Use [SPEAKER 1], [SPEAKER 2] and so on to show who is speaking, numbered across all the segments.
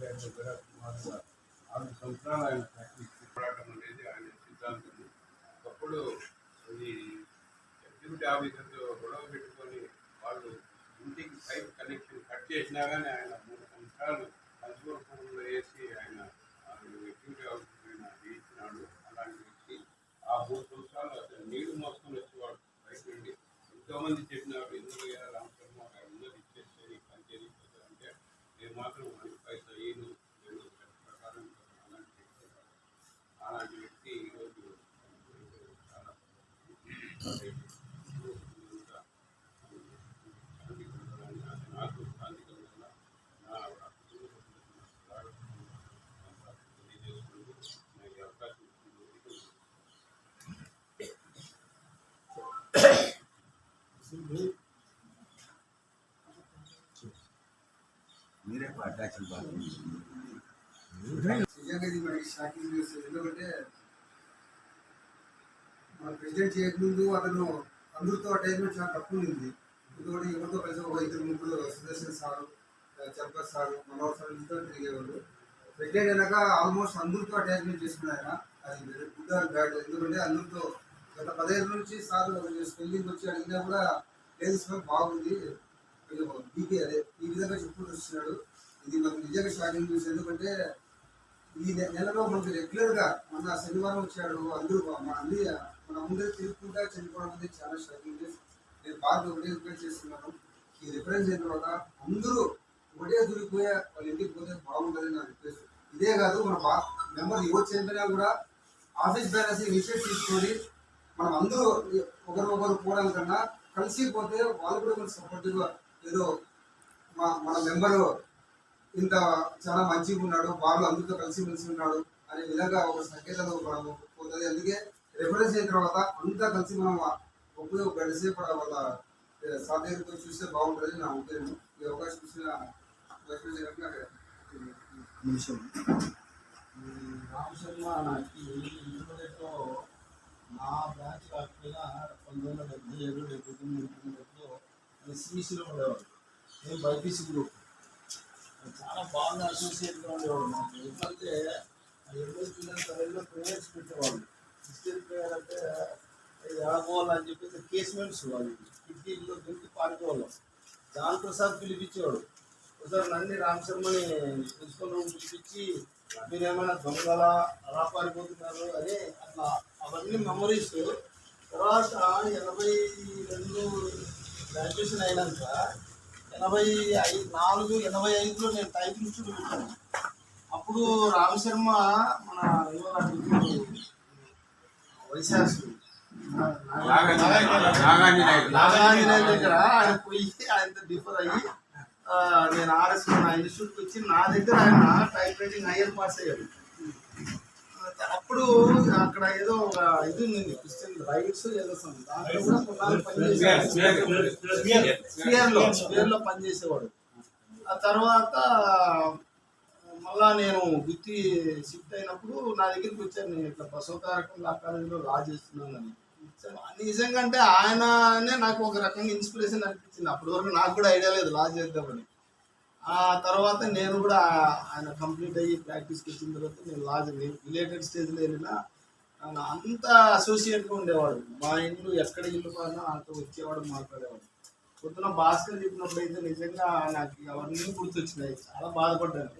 [SPEAKER 1] బీహార్ దగ్గర సుమారుగా ఆరు సంవత్సరాలు ఆయన ప్రాక్టీస్ పోరాటం అనేది ఆయన సిద్ధాంతం ఒకప్పుడు ఈ ఎగ్జిక్యూటివ్ ఆఫీసర్తో గొడవ పెట్టుకొని వాళ్ళు ఇంటికి పైప్ కనెక్షన్ కట్ చేసినా కానీ ఆయన మూడు సంవత్సరాలు పంచవర్పంలో వేసి ఆయన ఎగ్జిక్యూటివ్ ఆఫీసర్ ఆయన చేయించినాడు అలాంటి వ్యక్తి ఆ మూడు సంవత్సరాలు అసలు నీళ్ళు మోసుకొని వచ్చేవాడు బయట నుండి ఎంతోమంది చెప్పినారు ఎందుకు రామచంద్ర ఉన్నది ఇచ్చేసి పనిచేసి అంటే నేను మాత్రం మనకి పైసా ఏను నేను ప్రకారం అలాంటి వ్యక్తి కాదు. అలాంటి వ్యక్తి ఈరోజు చాలా శాంతి కలగాలని అది నాకు శాంతి కలగాల నా కుటుంబ తెలియజేసుకుంటూ నాకు ఈ అవకాశం ఇచ్చినందుకు
[SPEAKER 2] మీరే అటాచ్మెంట్ బాగా
[SPEAKER 3] నిజంగా ఇది మనకి షాకింగ్ ఎందుకంటే మన చేయకముందు అతను అందరితో అటాచ్మెంట్ చాలా తక్కువ ఉంది ఇంకోటి ఎవరితో కలిసి ఒక ఇద్దరు ముగ్గురు Sudarshan sir Champat sir Manohar sir ఇంతో తిరిగేవాళ్ళు. ప్రెసిడెంట్ అయినాక ఆల్మోస్ట్ అందరితో అటాచ్మెంట్ చేసుకున్నారు ఆయన. అది గుడ్ ఆర్ బ్యాడ్ ఎందుకంటే అందరితో గత పదిహేను నుంచి సార్ స్పెల్లింగ్ వచ్చి అడిగినా కూడా లేదు సార్ బాగుంది. బీపీ అదే ఈ విధంగా చెప్పుకుంటూ వస్తున్నాడు ఇది మనకు నిజంగా షాకింగ్ న్యూస్ ఎందుకంటే ఈ నె- నెలలో మనకి రెగ్యులర్గా మన శనివారం వచ్చాడు అందరూ మన అన్ని మన ముందే తిరుగుకుంటా చనిపోవడం అనేది చాలా షాకింగ్ నేను బాగా ఒకటే రిఫరెన్స్ చేస్తున్నాను. ఈ రిఫరెన్స్ అయిన తర్వాత అందరూ ఒకటే దూరిపోయే వాళ్ళ ఇంటికి పోతే బాగుంటుంది నా రిక్వెస్ట్ ఇదే కాదు మన బా మెంబర్ యువ చనిపోయినా కూడా ఆఫీస్ బ్యాలెన్స్ ఇనిషియేట్ తీసుకొని మనం అందరూ ఒకరు ఒకరు పోవడం కన్నా కలిసి పోతే వాళ్ళు కూడా కొంచెం సపోర్టివ్గా ఏదో మా మన మెంబరు ఇంత చాలా మంచిగా ఉన్నాడు వాళ్ళు అందరితో కలిసి మెలిసి ఉన్నాడు అనే విధంగా ఒక సంకేతాలు మనము పోతుంది అందుకే రిఫరెన్స్ అయిన తర్వాత అంతా కలిసి మనం ఒప్పుడు ఒక గడిసే వాళ్ళ దగ్గరికి పోయి చూస్తే బాగుంటుంది నా ఉద్దేశం ఈ అవకాశం ఇచ్చిన
[SPEAKER 2] నిమిషం.
[SPEAKER 4] రామ్ శర్మ నాకు ఇంటర్మీడియట్లో నా బ్రాంచ్ కాకపోయినా పంతొమ్మిది వందల డెబ్బై ఏడు డెబ్బై తొమ్మిది ఇంటర్మీడియట్లో సిఈసిలో ఉండేవాడు నేను బైపీసీ గ్రూప్. చాలా బాగుంది అసోసియేట్గా ఉండేవాడు నాకు ఎందుకంటే ఎన్నో పిల్లల తరగతిలో ప్రేయర్స్ పెట్టేవాళ్ళు. క్రిస్టియన్ ప్రేయర్ అంటే ఎడపోవాలని చెప్పేసి కేస్మెంట్స్ వాళ్ళు. కిడ్నీలో దొరికి పాడుకోవాళ్ళం. దాని ప్రసాద్ పిలిపించేవాడు. ఒకసారి నన్ను రామ్ శర్మని ప్రిన్సిపల్ రూమ్ పిలిపించి మీరేమైనా దొంగల అలా పారిపోతున్నారు? అని అట్లా అవన్నీ మెమరీస్ తర్వాత ఎనభై రెండు గ్రాడ్యుయేషన్ అయినాక ఎనభై ఐదు నాలుగు ఎనభై ఐదులో నేను టైప్ ఇన్స్టిట్యూట్ పెట్టాను అప్పుడు రామశర్మ మన యువరాజు వైశాఖుడు దగ్గర ఆయన పోయి ఆయనతో డిఫర్ అయ్యి నేను ఆర్ఎస్ నా ఇన్స్టిట్యూట్కి వచ్చి నా దగ్గర ఆయన టైప్ రైటింగ్ హైయర్ పాస్ అయ్యాడు. అప్పుడు అక్కడ ఏదో ఒక ఇది ఉంది క్రిస్టియన్ రైట్స్ ఏదో దాంట్లో కూడా కొన్నాళ్ళు పనిచేసేవాడు స్పియర్లో స్పియర్లో పనిచేసేవాడు ఆ తర్వాత మళ్ళా నేను గుత్తి షిఫ్ట్ అయినప్పుడు నా దగ్గరికి వచ్చాను నేను ఇట్లా బసవతారకం లా కాలేజీలో లా చేస్తున్నానని. సో నిజంగా అంటే ఆయననే నాకు ఒక రకంగా ఇన్స్పిరేషన్ అనిపించింది. అప్పటి వరకు నాకు కూడా ఐడియా లేదు లా చేద్దామని. ఆ తర్వాత నేను కూడా ఆయన కంప్లీట్ అయ్యి ప్రాక్టీస్కి వచ్చిన తర్వాత నేను లాజ్ రిలేటెడ్ స్టేజ్లో వెళ్ళినా అంత అసోసియేట్గా ఉండేవాడు. మా ఇల్లు ఎక్కడ ఇల్లు పడినా అంత వచ్చేవాడు మాట్లాడేవాడు. పొద్దున భాస్కర్ చెప్పినప్పుడు అయితే నిజంగా నాకు అవన్నీ గుర్తొచ్చినాయి. చాలా బాధపడ్డాను.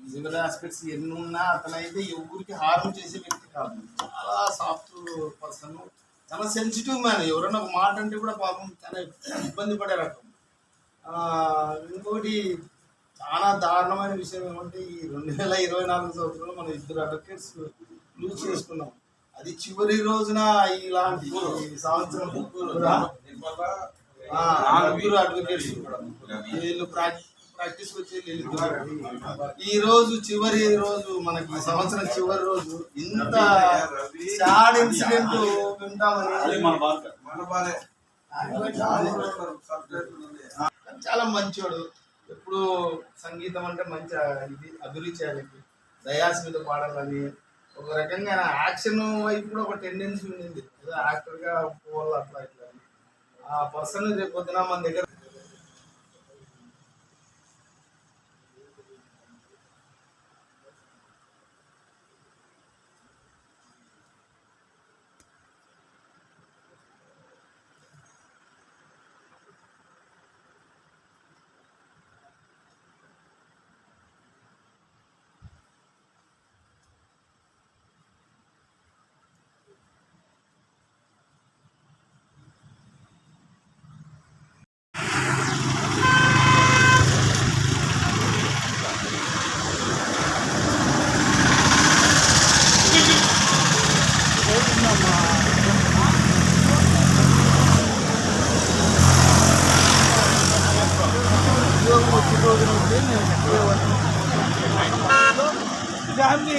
[SPEAKER 4] ఫిజికల్ ఆస్పెక్ట్స్ ఎన్ని ఉన్నా అతనైతే ఎవరికి హారం చేసే వ్యక్తి కాదు. చాలా సాఫ్ట్ పర్సన్ చాలా సెన్సిటివ్ మ్యాన్ ఎవరైనా ఒక మాట అంటే కూడా పాపం చాలా ఇబ్బంది పడే రకం. ఇంకోటి చాలా దారుణమైన విషయం ఏమంటే ఈ రెండు వేల ఇరవై నాలుగు సంవత్సరంలో మనం ఇద్దరు అడ్వకేట్స్ లూజ్ చేసుకున్నాం. అది చివరి రోజున ఇలాంటి సంవత్సరం ఆ, నలుగురు అడ్వకేట్స్ వీళ్ళు ప్రాక్- ప్రాక్టీస్ వచ్చి ఈ రోజు చివరి రోజు మనకి సంవత్సరం చివరి రోజు ఇంత సాడ్ ఇన్సిడెంట్ వింటామని
[SPEAKER 1] మన బాలే
[SPEAKER 4] చాలా మంచోడు. ఎప్పుడు సంగీతం అంటే మంచి ఇది అభిరుచి ఆయనకి. దయాస్ మీద పాడాలని. ఒక రకంగా యాక్షన్ వైపు కూడా ఒక టెండెన్సీ ఉండింది. ఏదో యాక్టర్గా పోవాలి అట్లా ఇట్లా ఆ పర్సన్ రేపు పొద్దున మన దగ్గర ஃபேமிலி